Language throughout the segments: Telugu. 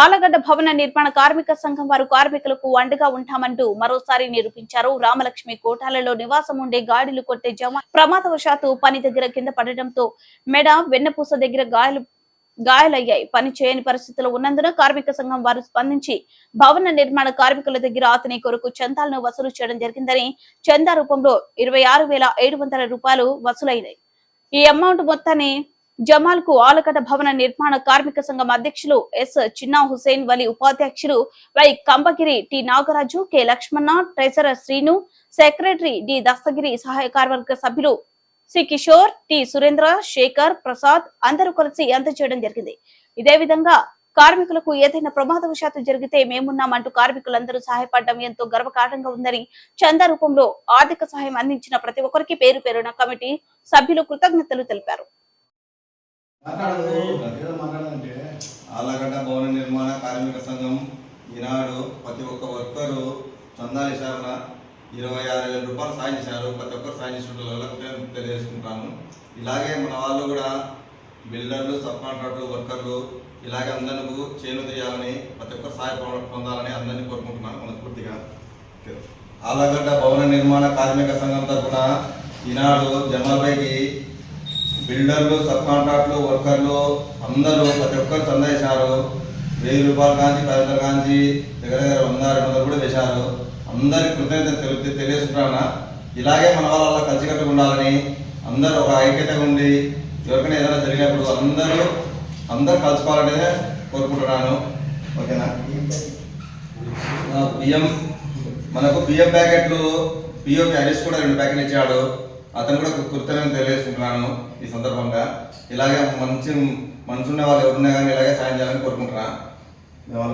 ఆలగడ్డ భవన నిర్మాణ కార్మిక సంఘం వారు కార్మికులకు అండగా ఉంటామంటూ మరోసారి నిరూపించారు. రామలక్ష్మి కోటాలలో నివాసం ఉండే గాడిలు కొట్టే జమ ప్రమాదవశాత్తు పని దగ్గర కింద పడడంతో మెడ వెన్నపూస దగ్గర గాయాలు గాయాలయ్యాయి. పని చేయని పరిస్థితులు ఉన్నందున కార్మిక సంఘం వారు స్పందించి భవన నిర్మాణ కార్మికుల దగ్గర అతని కొరకు చందాలను వసూలు చేయడం జరిగిందని చందా రూపంలో ఇరవై ఆరు వేల ఏడు వందల రూపాయలు వసూలైనాయి. ఈ అమౌంట్ మొత్తాన్ని జమాల్కు ఆలకట భవన నిర్మాణ కార్మిక సంఘం అధ్యక్షులు ఎస్ చిన్నా హుసేన్ వలి ఉపాధ్యక్షులు Y Kambagiri T Nagaraju K Lakshmana treasurer Srinu secretary D Dastagiri సహాయ కార్యవర్గ సభ్యులు సి కిషోర్ టి సురేంద్ర శేఖర్ ప్రసాద్ అందరూ కలిసి అందజేయడం జరిగింది. ఇదే విధంగా కార్మికులకు ఏదైనా ప్రమాదవశాత్తు జరిగితే మేమున్నామంటూ కార్మికులందరూ సహాయపడడం ఎంతో గర్వకారణంగా ఉందని చందా రూపంలో ఆర్థిక సహాయం అందించిన ప్రతి ఒక్కరికి పేరు పేరున కమిటీ సభ్యులు కృతజ్ఞతలు తెలిపారు. మాట్లాడాలంటే ఆలగడ్డ భవన నిర్మాణ కార్మిక సంఘం ఈనాడు ప్రతి ఒక్క వర్కరు చందాలు ఇచ్చారన ఇరవై ఆరు వేల రూపాయలు సాయం చేశారు. ప్రతి ఒక్కరు సాయం చేసిన తెలియజేసుకుంటాను. ఇలాగే మన వాళ్ళు కూడా బిల్డర్లు సబ్ కాంట్రాక్టర్లు వర్కర్లు ఇలాగే అందరికీ చేను తీయాలని ప్రతి ఒక్కరు సహాయ పొంద- పొందాలని అందరినీ కోరుకుంటున్నాను మనస్ఫూర్తిగా. ఆలగడ్డ భవన నిర్మాణ కార్మిక సంఘం తరఫున ఈనాడు జమాల్పైకి బిల్డర్లు సబ్ కాంట్రాక్టులు వర్కర్లు అందరూ ప్రతి ఒక్కరు చందా వేశారు వెయ్యి రూపాయలు కాంచి పది వందల కాంచి దగ్గర దగ్గర వంద రెండు వందలు కూడా వేశారు. అందరికి కృతజ్ఞత తెలు తెలియజేస్తున్నాను ఇలాగే మన వాళ్ళ కలిసికట్టుగా ఉండాలని అందరూ ఒక ఐక్యతగా ఉండి ఎవరికైనా ఏదైనా జరిగినప్పుడు అందరూ అందరూ కలుసుకోవాలనే కోరుకుంటున్నాను. ఓకేనా? బియ్యం మనకు బియ్యం ప్యాకెట్లు బియ్యం హరీష్ కూడా రెండు ప్యాకెట్లు ఇచ్చాడు. అతను కూడా కృతజ్ఞత తెలియజేసుకుంటున్నాను ఈ సందర్భంగా. ఇలాగే మంచి మనసున్న వాళ్ళు ఎవరున్నా కానీ ఇలాగే సాయం చేయాలని కోరుకుంటున్నా. దేవాల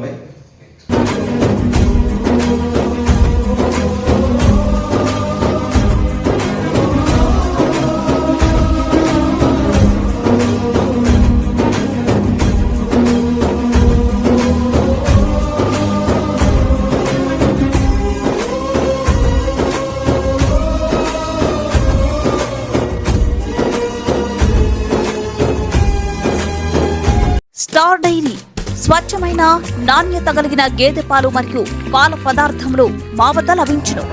స్టార్ డైరీ స్వచ్ఛమైన నాణ్యత కలిగిన గేదె పాలు మరియు పాల పదార్థములు మా వద్ద లభించును.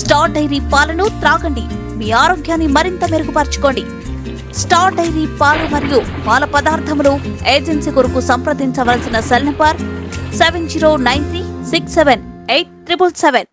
స్టార్ డైరీ పాలను త్రాగండి. మీ ఆరోగ్యాన్ని మరింత మెరుగుపరచుకోండి. స్టార్ డైరీ పాలు మరియు పాల పదార్థములు ఏజెన్సీ కొరకు సంప్రదించవలసిన cell number seven zero nine three six seven eight triple seven.